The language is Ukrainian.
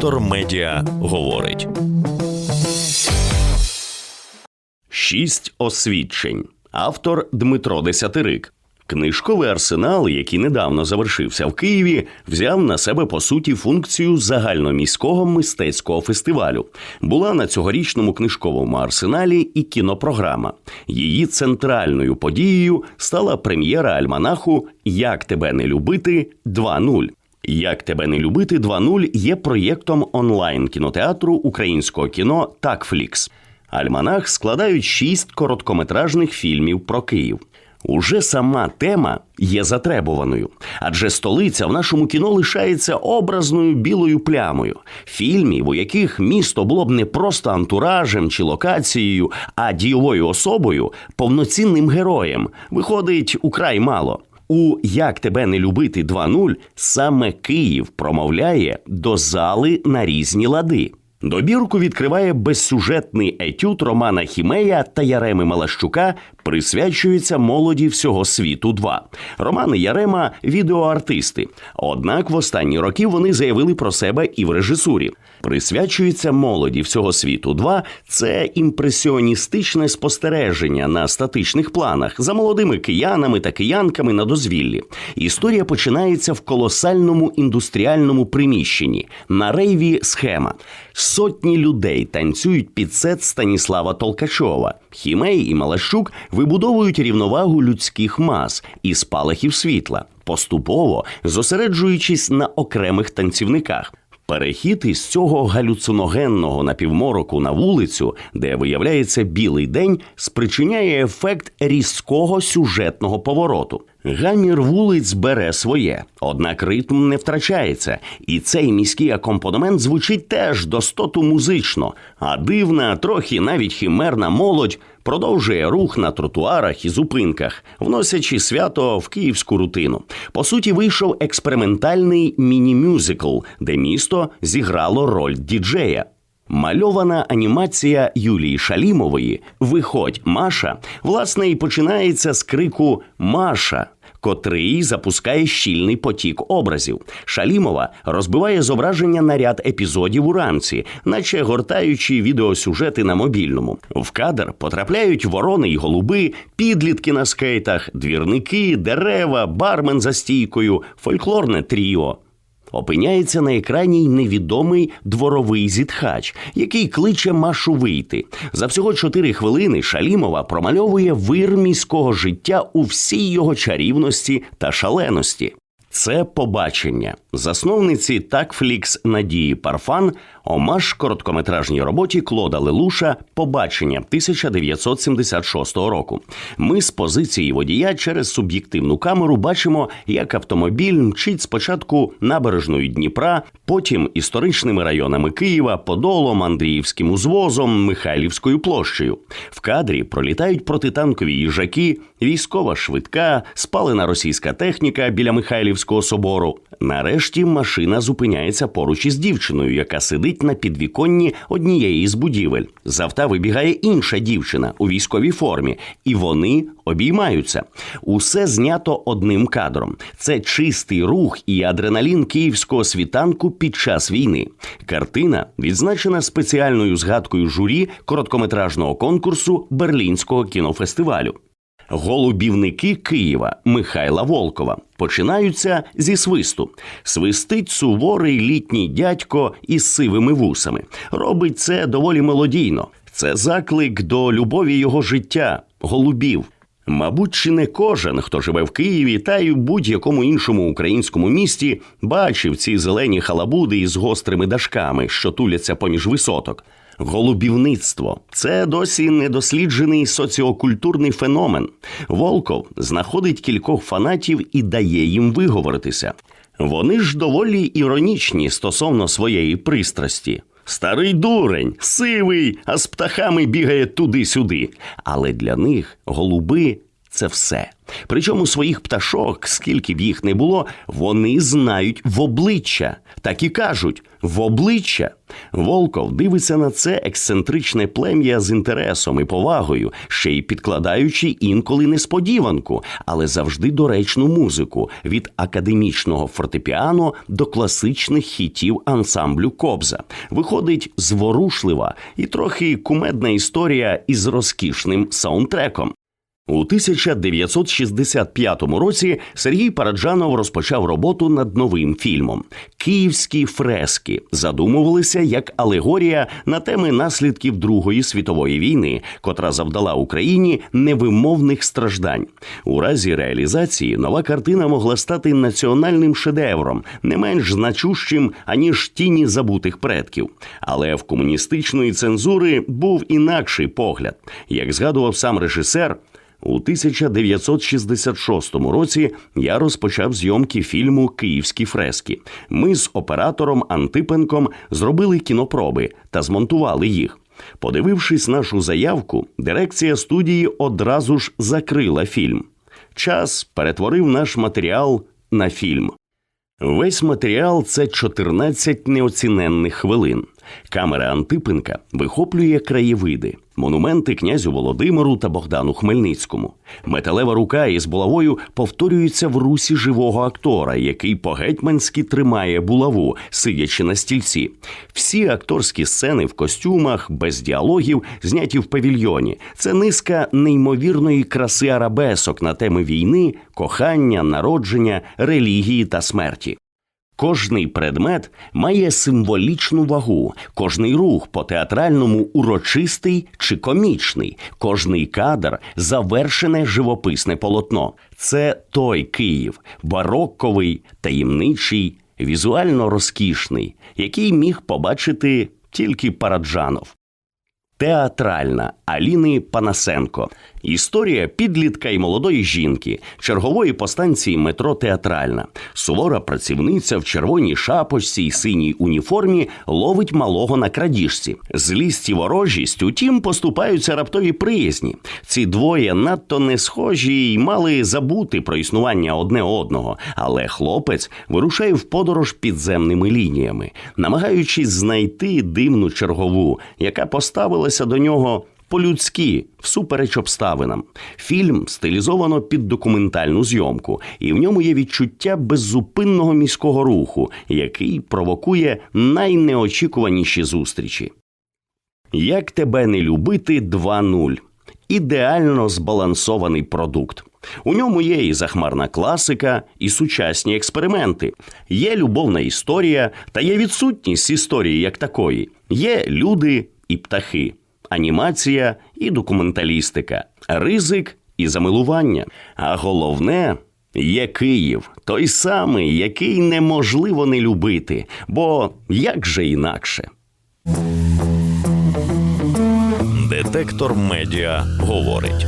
Вектор Медіа говорить. Шість освідчень. Автор Дмитро Десятирик. Книжковий арсенал, який недавно завершився в Києві, взяв на себе по суті функцію загальноміського мистецького фестивалю. Була на цьогорічному книжковому арсеналі і кінопрограма. Її центральною подією стала прем'єра альманаху Як тебе не любити 2.0». Як тебе не любити 2.0» є проєктом онлайн кінотеатру українського кіно Такфлікс. Альманах складають шість короткометражних фільмів про Київ. Уже сама тема є затребуваною, адже столиця в нашому кіно лишається образною білою плямою. Фільмів, у яких місто було б не просто антуражем чи локацією, а дієвою особою, повноцінним героєм, виходить украй мало. У Як тебе не любити 2.0» саме Київ промовляє до зали на різні лади. Добірку відкриває безсюжетний етюд Романа Хімея та Яреми Малащука, присвячується молоді всього світу. 2. Роман і Ярема відеоартисти. Однак в останні роки вони заявили про себе і в режисурі. Присвячується молоді всього світу. 2. це імпресіоністичне спостереження на статичних планах за молодими киянами та киянками на дозвіллі. Історія починається в колосальному індустріальному приміщенні на рейві схема. Сотні людей танцюють під сет Станіслава Толкачова. Хімей і Малащук вибудовують рівновагу людських мас і спалахів світла, поступово зосереджуючись на окремих танцівниках. Перехід із цього галюциногенного напівмороку на вулицю, де виявляється білий день, спричиняє ефект різкого сюжетного повороту. Гамір вулиць бере своє, однак ритм не втрачається, і цей міський акомпанемент звучить теж достоту музично, а дивна, трохи навіть химерна молодь продовжує рух на тротуарах і зупинках, вносячи свято в київську рутину. По суті, вийшов експериментальний міні-мюзикл, де місто зіграло роль діджея. Мальована анімація Юлії Шалімової Виходь, Маша власне і починається з крику Маша. Котрий запускає щільний потік образів. Шалімова розбиває зображення на ряд епізодів уранці, наче гортаючи відеосюжети на мобільному. В кадр потрапляють ворони й голуби, підлітки на скейтах, двірники, дерева, бармен за стійкою, фольклорне тріо. Опиняється на екрані й невідомий дворовий зітхач, який кличе Машу вийти. За всього чотири хвилини Шалімова промальовує вир міського життя у всій його чарівності та шаленості. Це побачення засновниці Такфлікс Надії Парфан, омаж короткометражній роботі Клода Лелуша Побачення 1976 року. Ми з позиції водія через суб'єктивну камеру бачимо, як автомобіль мчить спочатку набережною Дніпра, потім історичними районами Києва, Подолом, Андріївським узвозом, Михайлівською площею. В кадрі пролітають протитанкові їжаки, військова швидка, спалена російська техніка біля Михайлівського собору. Нарешті машина зупиняється поруч із дівчиною, яка сидить на підвіконні однієї з будівель. З авта вибігає інша дівчина у військовій формі, і вони обіймаються. Усе знято одним кадром. Це чистий рух і адреналін київського світанку під час війни. Картина відзначена спеціальною згадкою журі короткометражного конкурсу Берлінського кінофестивалю. Голубівники Києва Михайла Волкова починаються зі свисту. Свистить суворий літній дядько із сивими вусами. Робить це доволі мелодійно. Це заклик до любові його життя, голубів. Мабуть, чи не кожен, хто живе в Києві та й у будь-якому іншому українському місті, бачив ці зелені халабуди із гострими дашками, що туляться поміж висоток. Голубівництво це досі недосліджений соціокультурний феномен. Волков знаходить кількох фанатів і дає їм виговоритися. Вони ж доволі іронічні стосовно своєї пристрасті. Старий дурень, сивий, а з птахами бігає туди-сюди. Але для них голуби це все. Причому своїх пташок, скільки б їх не було, вони знають в обличчя. Так і кажуть в обличчя. Волков дивиться на це ексцентричне плем'я з інтересом і повагою, ще й підкладаючи інколи несподіванку, але завжди доречну музику від академічного фортепіано до класичних хітів ансамблю Кобза. Виходить зворушлива і трохи кумедна історія із розкішним саундтреком. У 1965 році Сергій Параджанов розпочав роботу над новим фільмом. Київські фрески задумувалися як алегорія на теми наслідків Другої світової війни, котра завдала Україні невимовних страждань. У разі реалізації нова картина могла стати національним шедевром, не менш значущим аніж тіні забутих предків. Але в комуністичної цензури був інакший погляд. Як згадував сам режисер. У 1966 році я розпочав зйомки фільму Київські фрески. Ми з оператором Антипенком зробили кінопроби та змонтували їх. Подивившись нашу заявку, дирекція студії одразу ж закрила фільм. Час перетворив наш матеріал на фільм. Весь матеріал це 14 неоціненних хвилин. Камера Антипенка вихоплює краєвиди, монументи князю Володимиру та Богдану Хмельницькому. Металева рука із булавою повторюється в русі живого актора, який по-гетьманськи тримає булаву, сидячи на стільці. Всі акторські сцени в костюмах, без діалогів, зняті в павільйоні. Це низка неймовірної краси арабесок на теми війни, кохання, народження, релігії та смерті. Кожний предмет має символічну вагу, кожний рух по театральному урочистий чи комічний, кожний кадр завершене живописне полотно. Це той Київ, барокковий, таємничий, візуально розкішний, який міг побачити тільки Параджанов. Театральна Аліни Панасенко. Історія підлітка і молодої жінки, чергової по станції метро Театральна. Сувора працівниця в червоній шапочці й синій уніформі ловить малого на крадіжці. Злість і ворожість, утім, поступаються раптові приязні. Ці двоє надто не схожі й мали забути про існування одне одного. Але хлопець вирушає в подорож підземними лініями, намагаючись знайти дивну чергову, яка поставилася до нього по-людськи, всупереч обставинам. Фільм стилізовано під документальну зйомку, і в ньому є відчуття беззупинного міського руху, який провокує найнеочікуваніші зустрічі. Як тебе не любити 2.0. Ідеально збалансований продукт. У ньому є і захмарна класика, і сучасні експерименти, є любовна історія, та є відсутність історії як такої. Є люди і птахи, анімація і документалістика, ризик і замилування. А головне. Є Київ, той самий, який неможливо не любити, бо як же інакше. Детектор медіа говорить.